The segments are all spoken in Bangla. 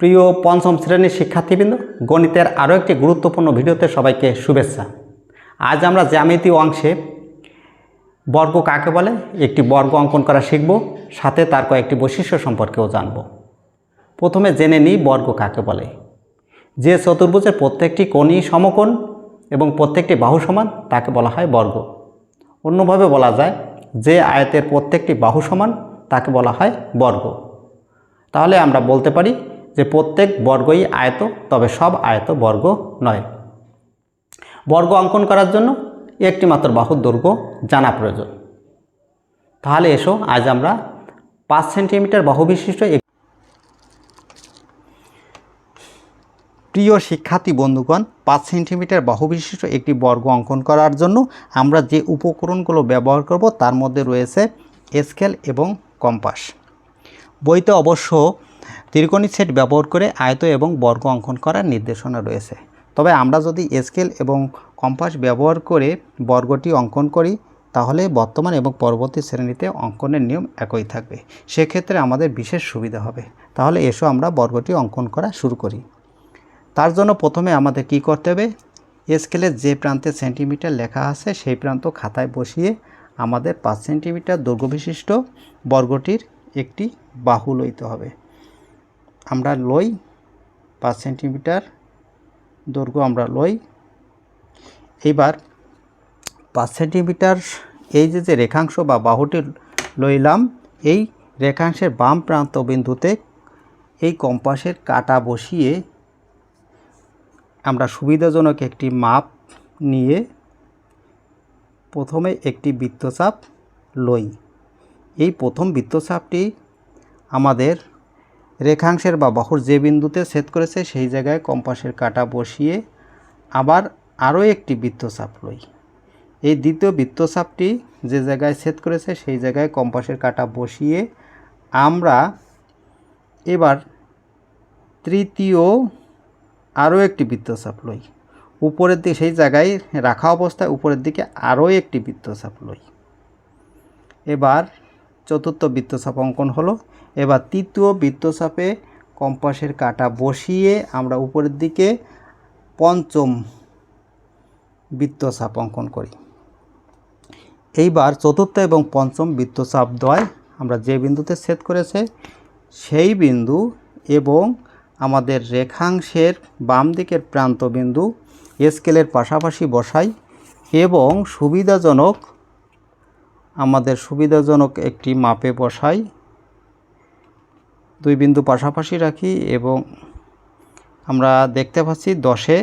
প্রিয় পঞ্চম শ্রেণির শিক্ষার্থীবৃন্দ, গণিতের আরও একটি গুরুত্বপূর্ণ ভিডিওতে সবাইকে শুভেচ্ছা। আজ আমরা জ্যামিতি অংশে বর্গ কাকে বলে, একটি বর্গ অঙ্কন করা শিখব, সাথে তার কয়েকটি বৈশিষ্ট্য সম্পর্কেও জানব। প্রথমে জেনে নিই বর্গ কাকে বলে। যে চতুর্ভুজের প্রত্যেকটি কোণই সমকোণ এবং প্রত্যেকটি বাহু সমান, তাকে বলা হয় বর্গ। অন্যভাবে বলা যায়, যে আয়তের প্রত্যেকটি বাহু সমান, তাকে বলা হয় বর্গ। তাহলে আমরা বলতে পারি যে প্রত্যেক বর্গই আয়ত, তবে সব আয়ত বর্গ নয়। বর্গ অঙ্কন করার জন্য একটি মাত্র বাহুর দৈর্ঘ্য জানা প্রয়োজন। তাহলে এসো, আজ আমরা পাঁচ সেন্টিমিটার বাহু বিশিষ্ট প্রিয় শিক্ষার্থী বন্ধুগণ, পাঁচ সেন্টিমিটার বাহু বিশিষ্ট একটি বর্গ অঙ্কন করার জন্য আমরা যে উপকরণগুলো ব্যবহার করব তার মধ্যে রয়েছে স্কেল এবং কম্পাস। বইতে অবশ্য ত্রিকোণী সেট ব্যবহার করে আয়ত এবং বর্গ অঙ্কন করার নির্দেশনা রয়েছে। তবে আমরা যদি স্কেল এবং কম্পাস ব্যবহার করে বর্গটি অঙ্কন করি, তাহলে বর্তমান এবং পরবর্তী শ্রেণীতে অঙ্কনের নিয়ম একই থাকবে। সেক্ষেত্রে আমাদের বিশেষ সুবিধা হবে। তাহলে এসো আমরা বর্গটি অঙ্কন করা শুরু করি। তার জন্য প্রথমে আমাদের কি করতে হবে? স্কেলের যে প্রান্তে সেন্টিমিটার লেখা আছে, সেই প্রান্ত খাতায় বসিয়ে আমাদের পাঁচ সেন্টিমিটার দৈর্ঘ্য বিশিষ্ট বর্গটির একটি বাহু লইতে হবে। আমরা লই পাঁচ সেন্টিমিটার দৈর্ঘ্য আমরা লই। এবার পাঁচ সেন্টিমিটার এই যে যে রেখাংশ বা বাহুটি লইলাম, এই রেখাংশের বাম প্রান্ত বিন্দুতে এই কম্পাসের কাটা বসিয়ে আমরা সুবিধাজনক একটি মাপ নিয়ে প্রথমে একটি বৃত্তচাপ লই। এই প্রথম বৃত্তচাপটি আমাদের রেখাংশের বা বাহুর যে বিন্দুতে ছেদ করেছে সেই জায়গায় কম্পাসের কাটা বসিয়ে আবার আরও একটি বৃত্তচাপ লই। এই দ্বিতীয় বৃত্তচাপটি যে জায়গায় ছেদ করেছে সেই জায়গায় কম্পাসের কাটা বসিয়ে আমরা এবার তৃতীয় আরও একটি বৃত্তচাপ লই। উপরের দিকে সেই জায়গায় রাখা অবস্থায় উপরের দিকে আরও একটি বৃত্তচাপ লই। এবার চতুর্থ বৃত্তচাপ অঙ্কন হলো। এবার তৃতীয় বৃত্তচাপে কম্পাসের কাটা বসিয়ে আমরা উপরের দিকে পঞ্চম বৃত্তচাপ অঙ্কন করি। এইবার চতুর্থ এবং পঞ্চম বৃত্তচাপ দ্বয় আমরা যে বিন্দুতে ছেদ করেছে, সেই বিন্দু এবং আমাদের রেখাংশের বাম দিকের প্রান্ত বিন্দু স্কেলের পাশাপাশি বসাই এবং সুবিধাজনক আমাদের সুবিধাজনক একটি মাপে বসাই। দুই বিন্দু পাশাপাশি রাখি এবং আমরা দেখতে পাচ্ছি দশে।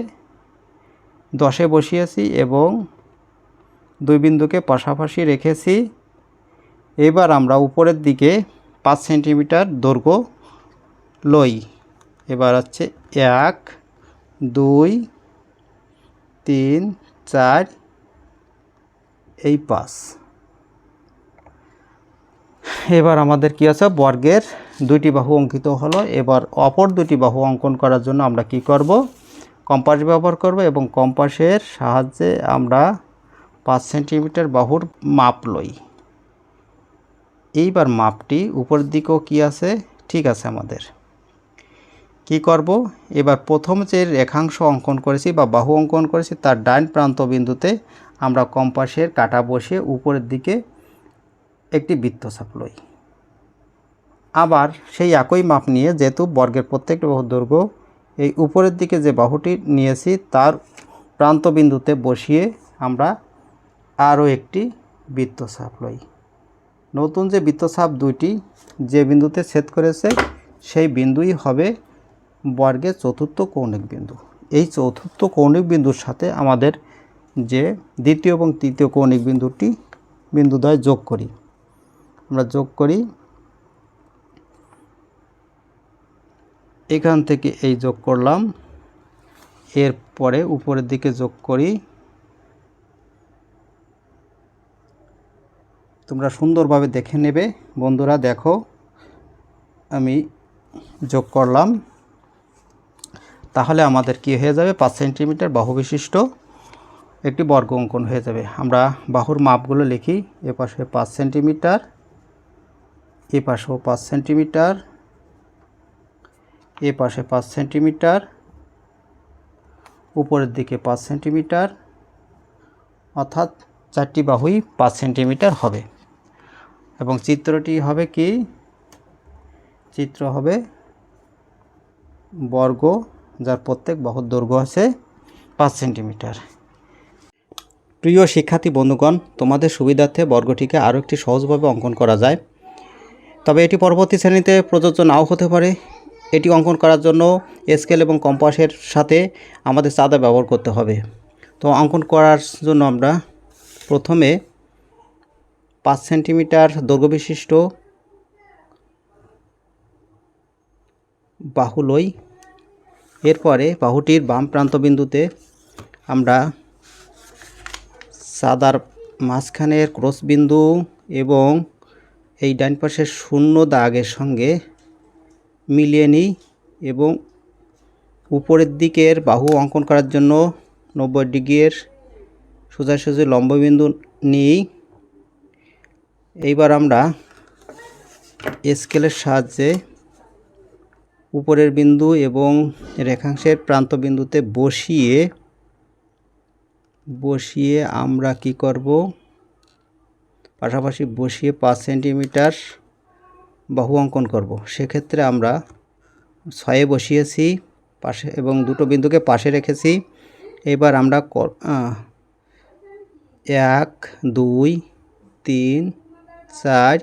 দশে বসিয়েছি এবং দুই বিন্দুকে পাশাপাশি রেখেছি। এবার আমরা উপরের দিকে পাঁচ সেন্টিমিটার দৈর্ঘ্য লই। এবার হচ্ছে এক, দুই, তিন, চার, এই পাঁচ। এবার আমাদের কি আছে? বর্গের দুইটি বাহু অঙ্কিত হলো। এবার অপর দুটি বাহু অঙ্কন করার জন্য আমরা কি করব? কম্পাস ব্যবহার করব এবং কম্পাসের সাহায্যে আমরা পাঁচ সেন্টিমিটার বাহুর মাপ লই। এইবার মাপটি উপরের দিকেও কি আছে? ঠিক আছে আমাদের। কি করব? এবার প্রথম যে রেখাংশ অঙ্কন করেছি বা বাহু অঙ্কন করেছি, তার ডান প্রান্ত বিন্দুতে আমরা কম্পাসের কাটা বসিয়ে উপরের দিকে একটি বৃত্তচাপ লই আবার সেই একই মাপ নিয়ে যেহেতু বর্গের প্রত্যেকটি বাহুর দৈর্ঘ্য এই উপরের দিকে যে বাহুটি নিয়েছি তার প্রান্ত বিন্দুতে বসিয়ে আমরা আরও একটি বৃত্তচাপ লই নতুন যে বৃত্তচাপ দুইটি যে বিন্দুতে ছেদ করেছে, সেই বিন্দুই হবে বর্গের চতুর্থ কৌণিক বিন্দু। এই চতুর্থ কৌণিক বিন্দুর সাথে আমাদের যে দ্বিতীয় এবং তৃতীয় কৌণিক বিন্দুটি বিন্দুদ্বয় যোগ করি। আমরা যোগ করি। এখান থেকে এই যোগ করলাম। এরপরে উপরের দিকে যোগ করি। তোমরা সুন্দরভাবে দেখে নেবে। বন্ধুরা, দেখো, আমি যোগ করলাম। তাহলে আমাদের কি হয়ে যাবে? পাঁচ সেন্টিমিটার বাহু বিশিষ্ট একটি বর্গ অঙ্কন হয়ে যাবে। আমরা বাহুর মাপগুলো লিখি এ পাশে পাঁচ সেন্টিমিটার এ পাশেও পাঁচ সেন্টিমিটার, এ পাশে পাঁচ সেন্টিমিটার, উপরের দিকে পাঁচ সেন্টিমিটার, অর্থাৎ চারটি বাহুই পাঁচ সেন্টিমিটার হবে। এবং চিত্রটি হবে কি? চিত্র হবে বর্গ, যার প্রত্যেক বাহুর দৈর্ঘ্য আছে পাঁচ সেন্টিমিটার। প্রিয় শিক্ষার্থী বন্ধুগণ, তোমাদের সুবিধার্থে বর্গটিকে আরও একটি সহজভাবে অঙ্কন করা যায়। তবে এটি পরবর্তী শ্রেণীতে প্রযোজ্য নাও হতে পারে। এটি অঙ্কন করার জন্য স্কেল এবং কম্পাসের সাথে আমাদের চাঁদা ব্যবহার করতে হবে। তো অঙ্কন করার জন্য আমরা প্রথমে পাঁচ সেন্টিমিটার দৈর্ঘ্য বিশিষ্ট বাহু লই। এরপরে বাহুটির বাম প্রান্ত বিন্দুতে আমরা সাদার মাঝখানের ক্রস বিন্দু এবং এই ডান পাশের শূন্য দাগের সঙ্গে মিলিয়ে নিই এবং উপরের দিকের বাহু অঙ্কন করার জন্য নব্বই ডিগ্রির সোজাসুজি লম্ববিন্দু নিই। এইবার আমরা স্কেলের সাহায্যে উপরের বিন্দু এবং রেখাংশের প্রান্ত বিন্দুতে বসিয়ে বসিয়ে আমরা কি করব? পাশাপাশি বসিয়ে পাঁচ সেন্টিমিটার বাহু অঙ্কন করব। সেক্ষেত্রে আমরা ছয়ে বসিয়েছি, পাশে এবং দুটো বিন্দুকে পাশে রেখেছি। এবার আমরা এক, দুই, তিন, চার,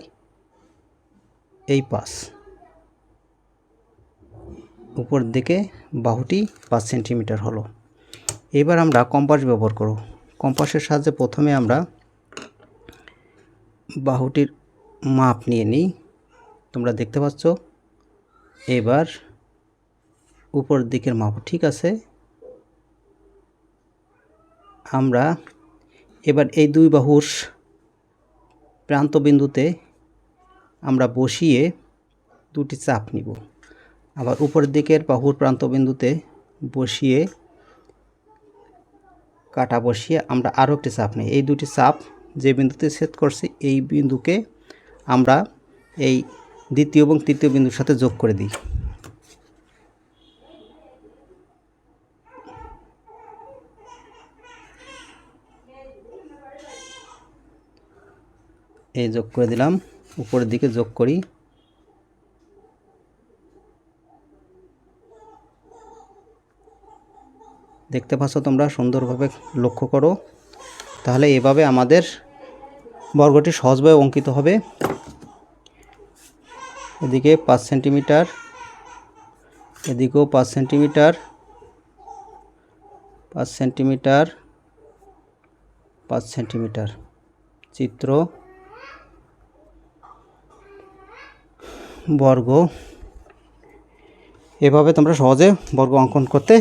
এই পাঁচ উপর দিকে বাহুটি পাঁচ সেন্টিমিটার হলো। এবার আমরা কম্পাস ব্যবহার করব। কম্পাসের সাহায্যে প্রথমে আমরা বাহুটির মাপ নিয়ে নিই। তোমরা দেখতে পাচ্ছ? এবার উপর দিকের মাপ ঠিক আছে। আমরা এবার এই দুই বাহুর প্রান্ত বিন্দুতে আমরা বসিয়ে দুটি চাপ নিব। আবার উপরের দিকের বাহুর প্রান্ত বিন্দুতে বসিয়ে কাটা বসিয়ে আমরা আরও একটি চাপ নিই। এই দুটি চাপ যে বিন্দুতে সেট করছি, এই বিন্দুকে আমরা এই দ্বিতীয় এবং তৃতীয় বিন্দুর সাথে যোগ করে দিই। এই যোগ করে দিলাম, উপরের দিকে যোগ করি। দেখতে পাচ্ছ তোমরা, সুন্দরভাবে লক্ষ্য করো। তাহলে এভাবে আমাদের বর্গটি সহজভাবে অঙ্কিত হবে। এদিকে পাঁচ সেন্টিমিটার, এদিকেও পাঁচ সেন্টিমিটার পাঁচ সেন্টিমিটার পাঁচ সেন্টিমিটার চিত্র, বর্গ। এভাবে তোমরা সহজে বর্গ অঙ্কন করতে।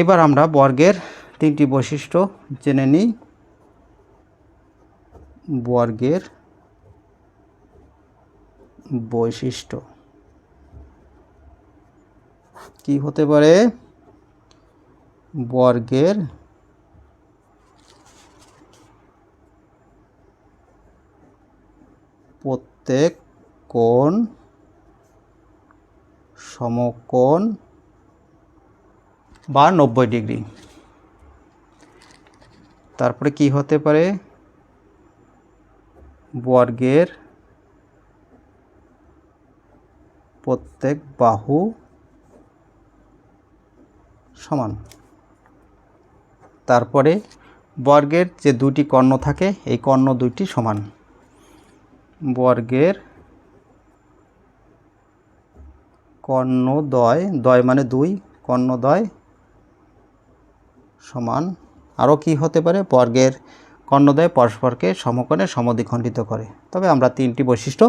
এবার আমরা বর্গের তিনটি বৈশিষ্ট্য জেনে নিই। বর্গের বৈশিষ্ট্য। কি হতে পারে? বর্গের প্রত্যেক কোণ সমকোণ বা নব্বই ডিগ্রি। তারপরে কি হতে পারে? বর্গের প্রত্যেক বাহু সমান। তারপরে বর্গের যে দুটি কর্ণ থাকে, এই কর্ণ দুইটি সমান। বর্গের কর্ণদ্বয় দয় মানে দুই, কর্ণদ্বয় সমান। আরও কি হতে পারে? বর্গের কর্ণদ্বয় পরস্পরকে সমকোণে সমদ্বিখণ্ডিত করে। তবে আমরা তিনটি বৈশিষ্ট্য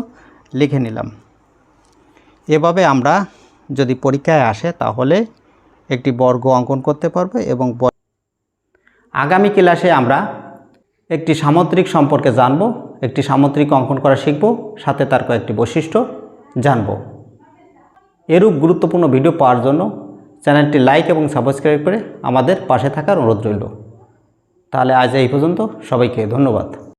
লিখে নিলাম। এভাবে আমরা যদি পরীক্ষায় আসে, তাহলে একটি বর্গ অঙ্কন করতে পারবে এবং আগামী ক্লাসে আমরা একটি সামুদ্রিক সম্পর্কে জানব, একটি সামুদ্রিক অঙ্কন করা শিখব, সাথে তার কয়েকটি বৈশিষ্ট্য জানব। এরূপ গুরুত্বপূর্ণ ভিডিও পাওয়ার জন্য চ্যানেলটি লাইক এবং সাবস্ক্রাইব করে আমাদের পাশে থাকার অনুরোধ রইল। তাহলে আজ এই পর্যন্ত সবাইকে ধন্যবাদ।